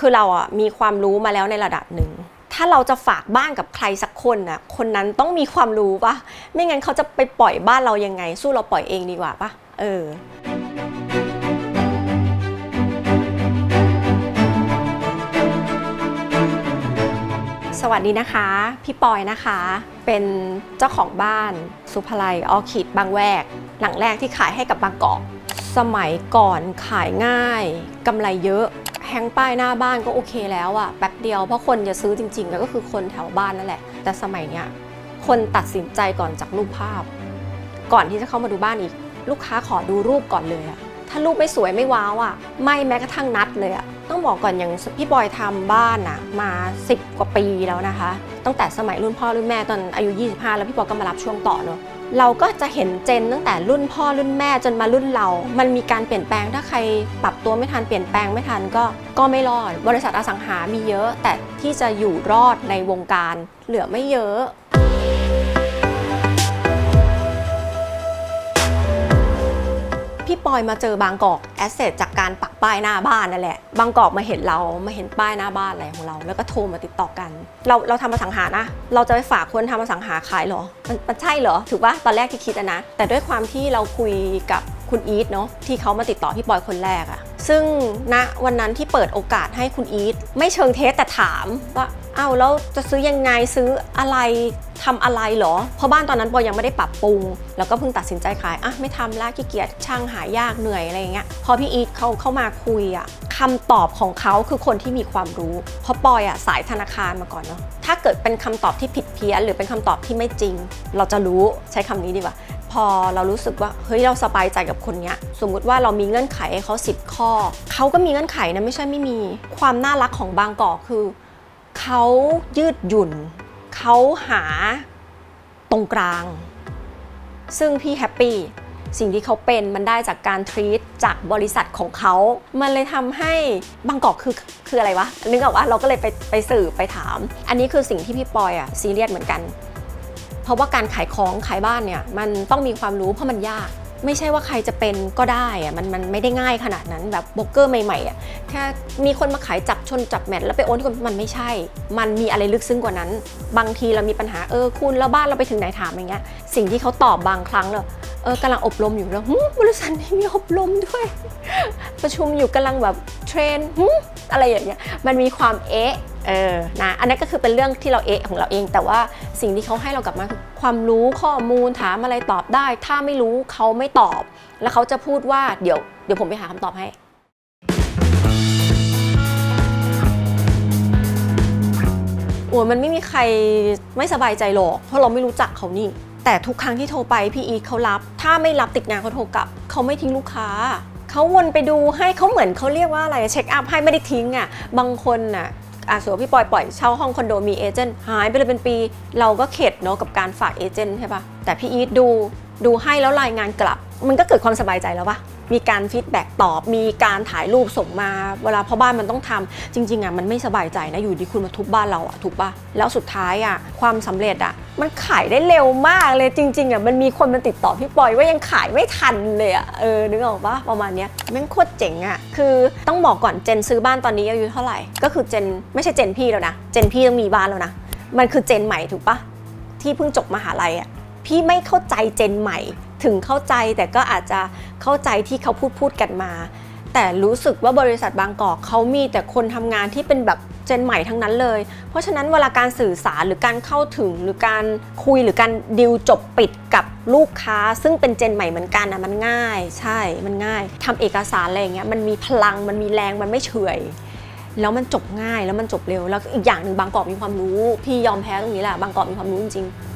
คือเราอะมีความรู้มาแล้วในระดับหนึ่ง ถ้าเราจะฝากบ้านกับใครสักคนน่ะ คนนั้นต้องมีความรู้ปะไม่งั้นเขาจะไปปล่อยบ้านเรายังไง สู้เราปล่อยเองดีกว่าปะเออสวัสดีนะคะ พี่ปอยนะคะ เป็นเจ้าของบ้านสุภไลออคิดบางแวก หลังแรกที่ขายให้กับบางกอก สมัยก่อนขายง่ายกำไรเยอะ แฮงป้ายหน้าบ้านก็โอเคแล้วอะแป๊บเดียวเพราะคนจะซื้อจริงๆก็คือคนแถวบ้านนั่นแหละ แต่สมัยเนี้ยคนตัดสินใจก่อนจากรูปภาพ ก่อนที่จะเข้ามาดูบ้านอีก ลูกค้าขอดูรูปก่อนเลยอะถ้ารูปไม่สวยไม่ว้าวอะไม่แม้กระทั่งนัดเลยอะต้องบอกก่อนอย่างพี่บอยทำบ้านอะมา 10 กว่าปีแล้วนะคะ ตั้งแต่สมัยรุ่นพ่อรุ่นแม่ตอนอายุ 25 แล้วพี่บอยก็มารับช่วงต่อเนอะ เราก็จะเห็นเจนตั้งแต่รุ่นพ่อรุ่นแม่จนมารุ่นเรา มันมีการเปลี่ยนแปลงถ้าใครปรับตัวไม่ทันเปลี่ยนแปลงไม่ทันก็ก็ไม่รอด บริษัทอสังหามีเยอะ แต่ที่จะอยู่รอดในวงการ เหลือไม่เยอะพี่ปอยมาเจอบางกอก แอสเซทจากการปักป้ายหน้าบ้านนั่นแหละ บางกอกมาเห็นเรามาเห็นป้ายหน้าบ้านอะไรของเรา แล้วก็โทรมาติดต่อกัน เราเราทำมาสังหานะ เราจะไปฝากคนทำมาสังหาขายเหรอ มันมันใช่เหรอ ถือว่าตอนแรกที่คิดอะนะ แต่ด้วยความที่เราคุยกับคุณอีทเนาะที่เขามาติดต่อพี่บอยคนแรกอะ ซึ่งณวันนั้นที่เปิดโอกาสให้คุณอีทไม่เชิงเทสแต่ถามว่าอ้าวแล้วจะซื้อยังไงซื้ออะไรทำอะไรเหรอ เพราะบ้านตอนนั้นปอยยังไม่ได้ปรับปรุง แล้วก็เพิ่งตัดสินใจขายอะไม่ทำละขี้เกียจช่างหายากเหนื่อยอะไรอย่างเงี้ยพอพี่อีทเขาเข้ามาคุยอะคำตอบของเขาคือคนที่มีความรู้ เพราะปอยอะสายธนาคารมาก่อนเนาะถ้าเกิดเป็นคำตอบที่ผิดเพี้ยนหรือเป็นคำตอบที่ไม่จริง เราจะรู้ใช้คำนี้ดีกว่า อเรารู้สึกว่าเฮ้ยเราสบายใจกับคนเนี้ยสมมุติว่าเรามีเงื่อนไขให้เขา10 ข้อ เขาก็มีเงื่อนไขนะไม่ใช่ไม่มี ความน่ารักของบางกอกคือ เขายืดหยุ่น เขาหาตรงกลาง ซึ่งพี่แฮปปี้สิ่งที่เขาเป็นมันได้จากการทรีตจากบริษัทของเขา มันเลยทำให้บางกอกคือคืออะไรวะ นึกออกว่าเราก็เลยไปไปสื่อไปถาม อันนี้คือสิ่งที่พี่ปอยอะซีเรียสเหมือนกัน เพราะว่าการขายของขายบ้านเนี่ยมันต้องมีความรู้เพราะมันยาก ไม่ใช่ว่าใครจะเป็นก็ได้อะมันมันไม่ได้ง่ายขนาดนั้นแบบโบรกเกอร์ใหม่ๆอะแค่มีคนมาขายจับชนจับแมทแล้วไปโอนคนมันไม่ใช่ มันมีอะไรลึกซึ้งกว่านั้น บางทีเรามีปัญหาเออคุณแล้วบ้านเราไปถึงไหนถามอย่างเงี้ยสิ่งที่เขาตอบบางครั้งเลยเออกำลังอบรมอยู่แล้วบริษัทนี้มีอบรมด้วย ประชุมอยู่กำลังแบบเทรนอะไรอย่างเงี้ยมันมีความเอ๊ะ เออนะอันนั้นก็คือเป็นเรื่องที่เราเอะของเราเอง แต่ว่าสิ่งที่เขาให้เรากลับมาคือความรู้ข้อมูลถามอะไรตอบได้ ถ้าไม่รู้เขาไม่ตอบ แล้วเขาจะพูดว่าเดี๋ยวเดี๋ยวผมไปหาคำตอบให้โอ้ยมันไม่มีใครไม่สบายใจหรอกเพราะเราไม่รู้จักเขานี่ แต่ทุกครั้งที่โทรไปพี่อีเขารับ ถ้าไม่รับติดงานเขาโทรกลับ เขาไม่ทิ้งลูกค้าเขาวนไปดูให้เขาเหมือนเขาเรียกว่าอะไรเช็คอัพให้ไม่ได้ทิ้งอะบางคนน่ะ อะสมมติว่าพี่ปอยปล่อยเช่าห้องคอนโดมีเอเจนต์หายไปเลยเป็นปี เราก็เข็ดเนาะกับการฝากเอเจนต์ใช่ปะแต่พี่อีทดูดูให้แล้วรายงานกลับ มันก็เกิดความสบายใจแล้วปะมีการฟีดแบ็กตอบ มีการถ่ายรูปส่งมา เวลาพ่อบ้านมันต้องทำจริงๆอะมันไม่สบายใจนะอยู่ดีคุณมาทุบบ้านเราอะถูกปะแล้วสุดท้ายอะความสำเร็จอะ มันขายได้เร็วมากเลยจริงๆอะมันมีคนมาติดต่อพี่ปอยว่ายังขายไม่ทันเลยอะเออนึกออกปะประมาณเนี้ยแม่งโคตรเจ๋งอะคือต้องบอกก่อนเจนซื้อบ้านตอนนี้อายุเท่าไหร่ ก็คือเจนไม่ใช่เจนพี่แล้วนะเจนพี่ต้องมีบ้านแล้วนะมันคือเจนใหม่ถูกปะที่เพิ่งจบมหาลัยอะพี่ไม่เข้าใจเจนใหม่ ถึงเข้าใจแต่ก็อาจจะเข้าใจที่เขาพูดพูดกันมา แต่รู้สึกว่าบริษัทบางกอกเขามีแต่คนทำงานที่เป็นแบบ เจนใหม่ทั้งนั้นเลย เพราะฉะนั้นเวลาการสื่อสารหรือการเข้าถึงหรือการคุยหรือการดิวจบปิดกับลูกค้า ซึ่งเป็นเจนใหม่เหมือนกันนะมันง่าย ใช่มันง่ายทำเอกสารอะไรอย่างเงี้ยมันมีพลังมันมีแรงมันไม่เฉื่อยแล้วมันจบง่ายแล้วมันจบเร็วแล้วอีกอย่างหนึ่งบางกอกมีความรู้ พี่ยอมแพ้ตรงนี้แหละบางกอกมีความรู้จริงๆ